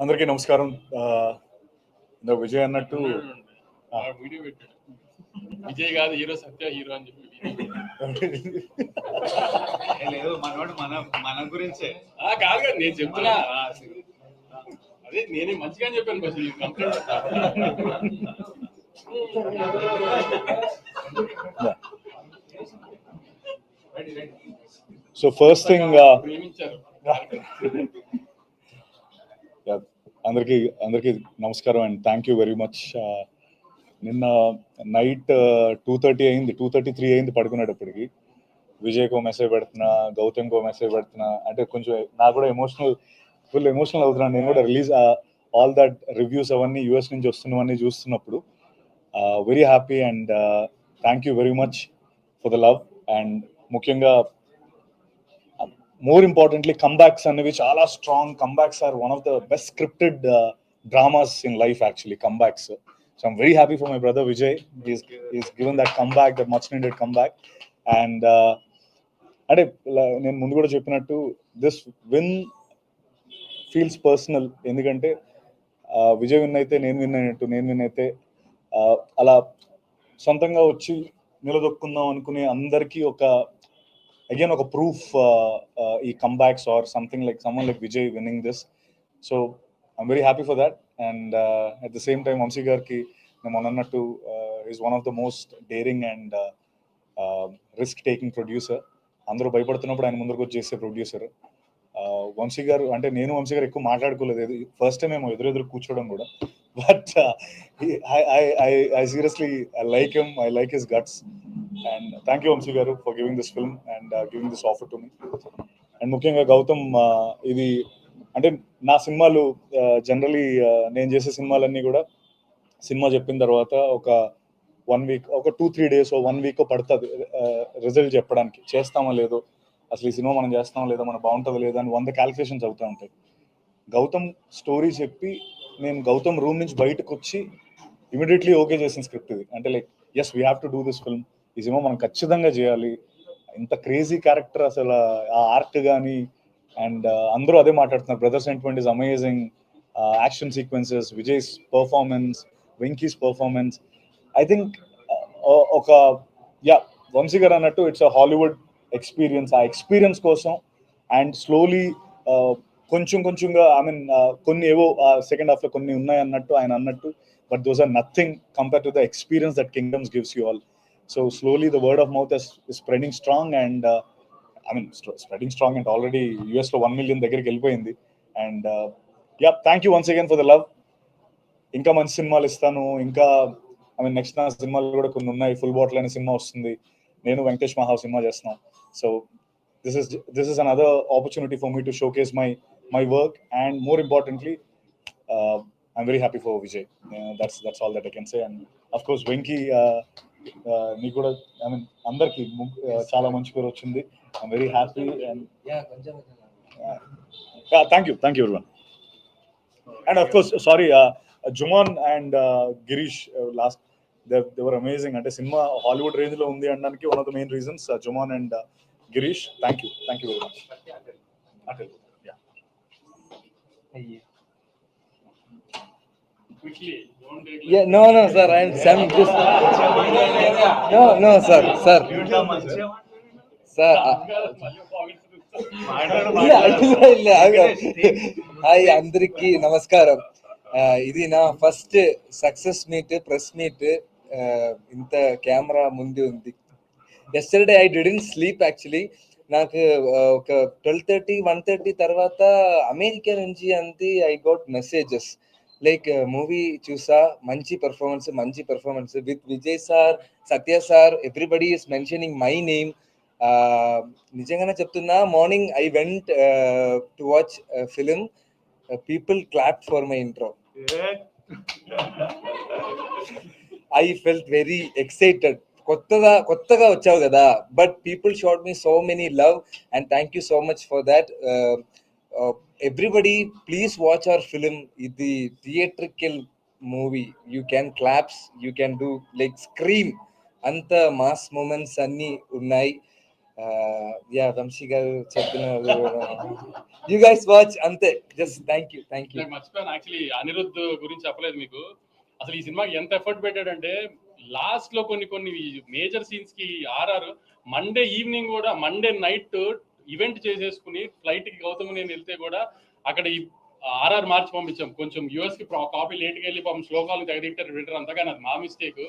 అందరికీ నమస్కారం. విజయ్ అన్నట్టు ఆ వీడియో పెట్టాడు. విజయ్ కాదు హీరో సత్య హీరో అని చెప్పి లేదు మనోడు మన మన గురించే. ఆ కాదు కాదు నేను చెప్తున్నా. అదే నేనే మంచిగా చెప్పాను bus complaint so first thing ప్రేమించారు. అందరికీ అందరికీ నమస్కారం and thank you very much నిన్న నైట్ టూ థర్టీ అయింది టూ థర్టీ త్రీ అయింది పడుకునేటప్పటికి. విజయ్కో మెసేజ్ పెడుతున్నా గౌతమ్కో మెసేజ్ పెడుతున్నా అంటే కొంచెం నాకు కూడా ఎమోషనల్ ఫుల్ ఎమోషనల్ అవుతున్నాను నేను కూడా రిలీజ్ ఆల్ దట్ రివ్యూస్ అవన్నీ యూఎస్ నుంచి వస్తున్నవన్నీ చూస్తున్నప్పుడు very happy and thank you very much for the love and ముఖ్యంగా మోర్ ఇంపార్టెంట్లీ కమ్బ్యాక్స్ అనేవి చాలా strong comebacks are one of the best scripted dramas in life actually comebacks so I'm very happy for my brother Vijay is given that comeback that much needed comeback and అంటే నేను ముందు కూడా చెప్పినట్టు this win feels personal ఎందుకంటే Vijay win అయితే నేను win అయినట్టు నేను విన్ అయితే అలా సొంతంగా వచ్చి నిలదొక్కుందాం అనుకునే అందరికీ ఒక అగైన్ ఒక ప్రూఫ్ ఈ comebacks are something like summon like Vijay winning this so I'm very happy for that and at the same time Vamshi గారికి మేము అన్నట్టు is one of the most daring and risk taking producer అందరూ భయపడుతున్నప్పుడు ఆయన ముందరకు వచ్చి చేసే producer Vamsi గారు అంటే నేను వంశీ గారు ఎక్కువ మాట్లాడుకోలేదు. ఫస్ట్ టైం మేము ఎదురెదురు కూర్చోవడం కూడా. But I seriously I like him I like his guts and thank you Vamshi garu for giving this film and giving this offer to me and ముఖ్యంగా గౌతమ్ uh, ఇది అంటే నా సినిమాలు uh, జనరలీ uh, నేను చేసే సినిమాలన్నీ కూడా సినిమా చెప్పిన తర్వాత ఒక వన్ వీక్ ఒక two three days one week పడుతుంది రిజల్ట్ చెప్పడానికి. చేస్తామో లేదో అసలు ఈ సినిమా మనం చేస్తామో లేదో మనం బాగుంటుందో లేదో అని వంద క్యాలిక్యులేషన్స్ అవుతూ ఉంటాయి. గౌతమ్ స్టోరీ చెప్పి నేను గౌతమ్ రూమ్ నుంచి బయటకు వచ్చి ఇమీడియట్లీ ఓకే చేసిన స్క్రిప్ట్ ఇది. అంటే like as we have to do this film ఈ సినిమా మనం ఖచ్చితంగా చేయాలి. ఇంత క్రేజీ క్యారెక్టర్ అసలు ఆ ఆర్ట్ కానీ అండ్ అందరూ అదే మాట్లాడుతున్నారు. Brother sentiment is amazing action sequences Vijay's performance Venky's performance I think ఒక యా వంశీ గారు అన్నట్టు ఇట్స్ అ హాలీవుడ్ ఎక్స్పీరియన్స్ ఆ ఎక్స్పీరియన్స్ కోసం అండ్ స్లోలీ కొంచెం కొంచెంగా ఐ మీన్ కొన్ని ఏవో సెకండ్ హాఫ్లో కొన్ని ఉన్నాయి అన్నట్టు ఆయన అన్నట్టు but those are nothing compare to the experience that Kingdom's gives you all so slowly the word of mouth is spreading strong and I mean spreading strong and already యూఎస్లో one million దగ్గరికి వెళ్ళిపోయింది. And yeah thank you once again for the love ఇంకా మంచి సినిమాలు ఇస్తాను. ఇంకా I mean next నా సినిమాలు కూడా కొన్ని ఉన్నాయి. ఫుల్ బాటిల్ అనే సినిమా వస్తుంది. నేను వెంకటేష్ మహా సినిమా చేస్తున్నాం. So this is this is an other opportunity for me to show case my my work and more importantly I'm very happy for Vijay that's that's all that I can say and of course Venky నీకు కూడా I mean అందరికి చాలా మంచి పేరు వచ్చింది. I'm very happy and thank you thank you ఎవరి and of course sorry Jomon and Girish last they were amazing అంటే cinema Hollywood రేంజ్లో ఉంది అనడానికి one of the main reasons Jomon and Girish thank you thank you very much Atal Yeah, no, no, sir. I'm, Sam. just. No, no, sir, sir. Sir. Uh, hi అందరికీ నమస్కారం ఇది నా first success meet press meet ఇంత camera ముందు ఉంది yesterday I didn't sleep actually నాకు ఒక twelve thirty one thirty తర్వాత అమెరికా నుంచి అంది I got messages like movie చూసా మంచి పెర్ఫార్మెన్స్ మంచి performance with Vijay sir Satya sir everybody is mentioning my name నిజంగానే చెప్తున్నా morning I went to watch film people clap for my intro I felt very excited కొత్తగా కొత్తగా వచ్చావు కదా. But people showed me so many love and thank you so much for that everybody please watch our film ఇది theatrical movie you can claps you can do like scream అంత mass moments అన్ని ఉన్నాయి. Yeah Vamsi garu చెప్పిన you guys watch అంతే. Just thank you thank you మర్చిపోయాను actually Anirudh గురించి చెప్పలేదు మీకు. అసలు ఈ సినిమాకి ఎంత ఎఫర్ట్ పెట్టాడంటే లాస్ట్లో కొన్ని కొన్ని మేజర్ సీన్స్కి ఆర్ఆర్ మండే ఈవినింగ్ కూడా మండే నైట్ ఈవెంట్ చేసేసుకుని ఫ్లైట్కి గౌతమ్ నేను వెళ్తే కూడా అక్కడ ఈ ఆర్ఆర్ మార్చి పంపించాం. కొంచెం యూఎస్కి కాపీ లేట్కి వెళ్ళి పాపం శ్లోకాలు తగ్గట్టారు వింటర్. అంతా అది మా మిస్టేక్